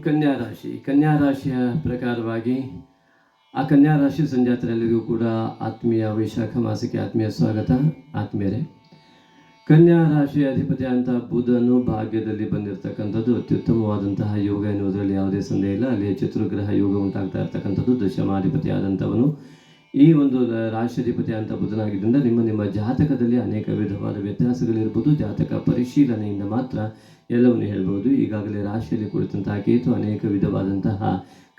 ಕನ್ಯಾ ರಾಶಿ ಕನ್ಯಾ ರಾಶಿಯ ಪ್ರಕಾರವಾಗಿ ಆ ಕನ್ಯಾ ರಾಶಿ ಸಂಜಾತರೆಲ್ಲರಿಗೂ ಕೂಡ ಆತ್ಮೀಯ ವೈಶಾಖ ಮಾಸಕ್ಕೆ ಆತ್ಮೀಯ ಸ್ವಾಗತ, ಆತ್ಮೀಯರೇ. ಕನ್ಯಾ ರಾಶಿಯ ಅಧಿಪತಿ ಅಂತ ಬುಧನು ಭಾಗ್ಯದಲ್ಲಿ ಬಂದಿರತಕ್ಕಂಥದ್ದು ಅತ್ಯುತ್ತಮವಾದಂತಹ ಯೋಗ ಎನ್ನುವುದರಲ್ಲಿ ಯಾವುದೇ ಸಂದೇಹ ಇಲ್ಲ. ಅಲ್ಲಿ ಚತುರ್ಗ್ರಹ ಯೋಗ ಉಂಟಾಗ್ತಾ ಇರ್ತಕ್ಕಂಥದ್ದು ದಶಮಾಧಿಪತಿ ಆದಂಥವನು ಈ ಒಂದು ರಾಷ್ಟ್ರಾಧಿಪತಿ ಅಂತ ಬುಧನಾಗಿದ್ದರಿಂದ ನಿಮ್ಮ ನಿಮ್ಮ ಜಾತಕದಲ್ಲಿ ಅನೇಕ ವಿಧವಾದ ವ್ಯತ್ಯಾಸಗಳಿರ್ಬೋದು. ಜಾತಕ ಪರಿಶೀಲನೆಯಿಂದ ಮಾತ್ರ ಎಲ್ಲವನ್ನು ಹೇಳ್ಬೋದು. ಈಗಾಗಲೇ ರಾಶಿಯಲ್ಲಿ ಕುಳಿತಂತಹ ಕೇತು ಅನೇಕ ವಿಧವಾದಂತಹ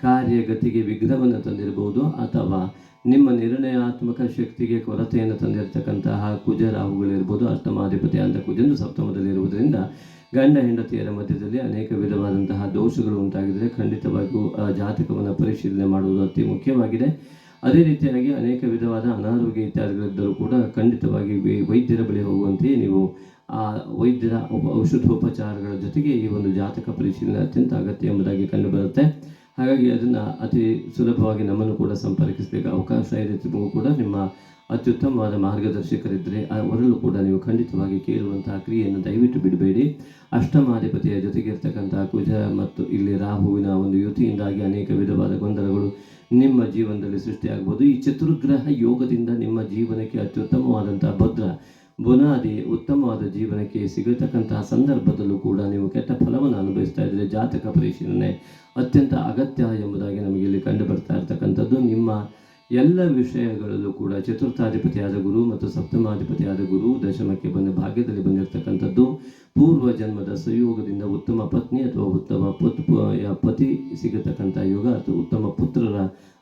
ಕಾರ್ಯಗತಿಗೆ ವಿಘ್ನವನ್ನು ತಂದಿರಬಹುದು ಅಥವಾ ನಿಮ್ಮ ನಿರ್ಣಯಾತ್ಮಕ ಶಕ್ತಿಗೆ ಕೊರತೆಯನ್ನು ತಂದಿರತಕ್ಕಂತಹ ಕುಜ ರಾಹುಗಳಿರ್ಬೋದು ಅಷ್ಟಮಾಧಿಪತಿ ಅಂತ ಕುಜನು ಸಪ್ತಮದಲ್ಲಿರುವುದರಿಂದ ಗಂಡ ಹೆಂಡತಿಯರ ಮಧ್ಯದಲ್ಲಿ ಅನೇಕ ವಿಧವಾದಂತಹ ದೋಷಗಳು ಉಂಟಾಗಿದ್ದರೆ ಖಂಡಿತವಾಗಿಯೂ ಜಾತಕವನ್ನು ಪರಿಶೀಲನೆ ಮಾಡುವುದು ಅತಿ ಮುಖ್ಯವಾಗಿದೆ. ಅದೇ ರೀತಿಯಾಗಿ ಅನೇಕ ವಿಧವಾದ ಅನಾರೋಗ್ಯ ಇತ್ಯಾದಿಗಳಿದ್ದರೂ ಕೂಡ ಖಂಡಿತವಾಗಿ ವೈದ್ಯರ ಬಳಿ ಹೋಗುವಂತೆಯೇ ನೀವು ಆ ವೈದ್ಯರ ಔಷಧೋಪಚಾರಗಳ ಜೊತೆಗೆ ಈ ಒಂದು ಜಾತಕ ಪರಿಶೀಲನೆ ಅತ್ಯಂತ ಅಗತ್ಯ ಎಂಬುದಾಗಿ ಕಂಡುಬರುತ್ತೆ. ಹಾಗಾಗಿ ಅದನ್ನು ಅತಿ ಸುಲಭವಾಗಿ ನಮ್ಮನ್ನು ಕೂಡ ಸಂಪರ್ಕಿಸಲಿಕ್ಕೆ ಅವಕಾಶ ನಿಮಗೂ ಕೂಡ ನಿಮ್ಮ ಅತ್ಯುತ್ತಮವಾದ ಮಾರ್ಗದರ್ಶಕರಿದ್ದರೆ ಅವರಲ್ಲೂ ಕೂಡ ನೀವು ಖಂಡಿತವಾಗಿ ಕೇಳುವಂತಹ ಕ್ರಿಯೆಯನ್ನು ದಯವಿಟ್ಟು ಬಿಡಬೇಡಿ. ಅಷ್ಟಮಾಧಿಪತಿಯ ಜೊತೆಗೆ ಇರ್ತಕ್ಕಂತಹ ಕುಜ ಮತ್ತು ಇಲ್ಲಿ ರಾಹುವಿನ ಒಂದು ಯುತಿಯಿಂದಾಗಿ ಅನೇಕ ವಿಧವಾದ ಗೊಂದಲಗಳು ನಿಮ್ಮ ಜೀವನದಲ್ಲಿ ಸೃಷ್ಟಿಯಾಗಬಹುದು. ಈ ಚತುರ್ಗ್ರಹ ಯೋಗದಿಂದ ನಿಮ್ಮ ಜೀವನಕ್ಕೆ ಅತ್ಯುತ್ತಮವಾದಂತಹ ಭದ್ರ, ಬುನಾದಿ, ಉತ್ತಮವಾದ ಜೀವನಕ್ಕೆ ಸಿಗತಕ್ಕಂತಹ ಸಂದರ್ಭದಲ್ಲೂ ಕೂಡ ನೀವು ಕೆಟ್ಟ ಫಲವನ್ನು ಅನುಭವಿಸ್ತಾ ಇದ್ದರೆ ಜಾತಕ ಪರಿಶೀಲನೆ ಅತ್ಯಂತ ಅಗತ್ಯ ಎಂಬುದಾಗಿ ನಮಗೆ ಇಲ್ಲಿ ಕಂಡು ಬರ್ತಾ ಇರ್ತಕ್ಕಂಥದ್ದು. ನಿಮ್ಮ ಎಲ್ಲ ವಿಷಯಗಳಲ್ಲೂ ಕೂಡ ಚತುರ್ಥಾಧಿಪತಿಯಾದ ಗುರು ಮತ್ತು ಸಪ್ತಮಾಧಿಪತಿಯಾದ ಗುರು ದಶಮಕ್ಕೆ ಬಂದ ಭಾಗ್ಯದಲ್ಲಿ ಬಂದಿರತಕ್ಕಂಥದ್ದು, ಪೂರ್ವ ಜನ್ಮದ ಸಂಯೋಗದಿಂದ ಉತ್ತಮ ಪತ್ನಿ ಅಥವಾ ಉತ್ತಮ ಪುತ್ ಪತಿ ಸಿಗತಕ್ಕಂಥ ಯೋಗ ಅಥವಾ ಉತ್ತಮ ಪುತ್ರರ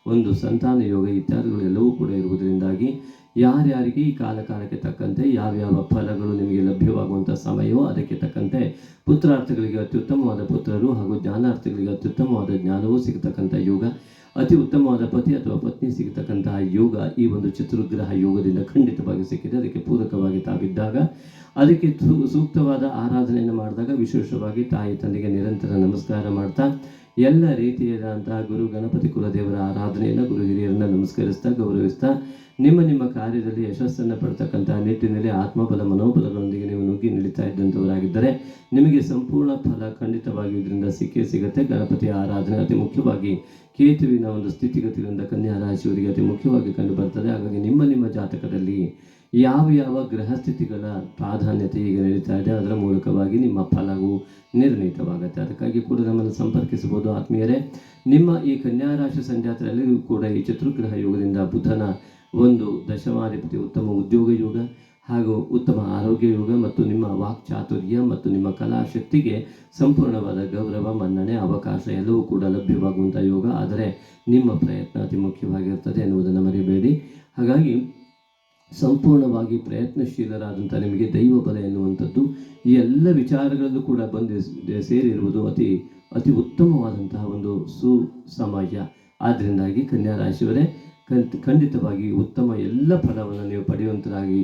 ಒಂದು ಸಂತಾನ ಯೋಗ ಇತ್ಯಾದಿಗಳೆಲ್ಲವೂ ಕೂಡ ಇರುವುದರಿಂದಾಗಿ ಯಾರ್ಯಾರಿಗೆ ಈ ಕಾಲ ಕಾಲಕ್ಕೆ ತಕ್ಕಂತೆ ಯಾವ್ಯಾವ ಫಲಗಳು ನಿಮಗೆ ಲಭ್ಯವಾಗುವಂಥ ಸಮಯವೋ ಅದಕ್ಕೆ ತಕ್ಕಂತೆ ಪುತ್ರಾರ್ಥಗಳಿಗೆ ಅತ್ಯುತ್ತಮವಾದ ಪುತ್ರರು ಹಾಗೂ ಜ್ಞಾನಾರ್ಥಿಗಳಿಗೆ ಅತ್ಯುತ್ತಮವಾದ ಜ್ಞಾನವೂ ಸಿಗತಕ್ಕಂಥ ಯೋಗ, ಅತಿ ಉತ್ತಮವಾದ ಪತಿ ಅಥವಾ ಪತ್ನಿ ಸಿಗತಕ್ಕಂತಹ ಯೋಗ ಈ ಒಂದು ಚತುರ್ಗ್ರಹ ಯೋಗದಿಂದ ಖಂಡಿತವಾಗಿ ಸಿಕ್ಕಿದೆ. ಅದಕ್ಕೆ ಪೂರಕವಾಗಿ ತಾವಿದ್ದಾಗ ಅದಕ್ಕೆ ಸೂಕ್ತವಾದ ಆರಾಧನೆಯನ್ನು ಮಾಡಿದಾಗ ವಿಶೇಷವಾಗಿ ತಾಯಿ ತಂದೆಗೆ ನಿರಂತರ ನಮಸ್ಕಾರ ಮಾಡ್ತಾ ಎಲ್ಲ ರೀತಿಯಾದಂತಹ ಗುರು ಗಣಪತಿ ಕುಲದೇವರ ಆರಾಧನೆಯನ್ನು ಗುರು ಹಿರಿಯರನ್ನು ನಮಸ್ಕರಿಸ್ತಾ ಗೌರವಿಸ್ತಾ ನಿಮ್ಮ ನಿಮ್ಮ ಕಾರ್ಯದಲ್ಲಿ ಯಶಸ್ಸನ್ನು ಪಡ್ತಕ್ಕಂತಹ ನಿಟ್ಟಿನಲ್ಲಿ ಆತ್ಮಬಲ ಮನೋಬಲಗಳೊಂದಿಗೆ ನೀವು ನುಗ್ಗಿ ನಡೀತಾ ಇದ್ದಂಥವರಾಗಿದ್ದರೆ ನಿಮಗೆ ಸಂಪೂರ್ಣ ಫಲ ಖಂಡಿತವಾಗಿ ಇದರಿಂದ ಸಿಕ್ಕೇ ಸಿಗುತ್ತೆ. ಗಣಪತಿಯ ಆರಾಧನೆ ಅತಿ ಮುಖ್ಯವಾಗಿ ಕೇತುವಿನ ಒಂದು ಸ್ಥಿತಿಗತಿಗಳಿಂದ ಕನ್ಯಾ ರಾಶಿಯವರಿಗೆ ಅತಿ ಮುಖ್ಯವಾಗಿ ಕಂಡು ಬರ್ತದೆ. ಹಾಗಾಗಿ ನಿಮ್ಮ ನಿಮ್ಮ ಜಾತಕದಲ್ಲಿ ಯಾವ ಯಾವ ಗ್ರಹ ಸ್ಥಿತಿಗಳ ಪ್ರಾಧಾನ್ಯತೆ ಈಗ ನಡೀತಾ ಇದೆ, ಅದರ ಮೂಲಕವಾಗಿ ನಿಮ್ಮ ಫಲವು ನಿರ್ಣೀತವಾಗುತ್ತೆ. ಅದಕ್ಕಾಗಿ ಕೂಡ ನಮ್ಮನ್ನು ಸಂಪರ್ಕಿಸಬಹುದು. ಆತ್ಮೀಯರೇ, ನಿಮ್ಮ ಈ ಕನ್ಯಾ ರಾಶಿ ಸಂಜಾತರೆಲ್ಲರಿಗೂ ಕೂಡ ಈ ಚತುರ್ಗ್ರಹ ಯೋಗದಿಂದ ಬುಧನ ಒಂದು ದಶಮಾಧಿಪತಿ ಉತ್ತಮ ಉದ್ಯೋಗ ಯೋಗ ಹಾಗೂ ಉತ್ತಮ ಆರೋಗ್ಯ ಯೋಗ ಮತ್ತು ನಿಮ್ಮ ವಾಕ್ ಚಾತುರ್ಯ ಮತ್ತು ನಿಮ್ಮ ಕಲಾಶಕ್ತಿಗೆ ಸಂಪೂರ್ಣವಾದ ಗೌರವ, ಮನ್ನಣೆ, ಅವಕಾಶ ಎಲ್ಲವೂ ಕೂಡ ಲಭ್ಯವಾಗುವಂಥ ಯೋಗ. ಆದರೆ ನಿಮ್ಮ ಪ್ರಯತ್ನ ಅತಿ ಮುಖ್ಯವಾಗಿರ್ತದೆ ಎನ್ನುವುದನ್ನು ಮರಿಬೇಡಿ. ಹಾಗಾಗಿ ಸಂಪೂರ್ಣವಾಗಿ ಪ್ರಯತ್ನಶೀಲರಾದಂಥ ನಿಮಗೆ ದೈವ ಬಲ ಎನ್ನುವಂಥದ್ದು, ಈ ಎಲ್ಲ ವಿಚಾರಗಳಲ್ಲೂ ಕೂಡ ಬಂದು ಸೇರಿರುವುದು ಅತಿ ಅತಿ ಉತ್ತಮವಾದಂತಹ ಒಂದು ಸುಸಮಯ. ಆದ್ದರಿಂದಾಗಿ ಕನ್ಯಾ ರಾಶಿಯವರೇ ಖಂಡಿತವಾಗಿ ಉತ್ತಮ ಎಲ್ಲ ಫಲವನ್ನು ನೀವು ಪಡೆಯುವಂತರಾಗಿ.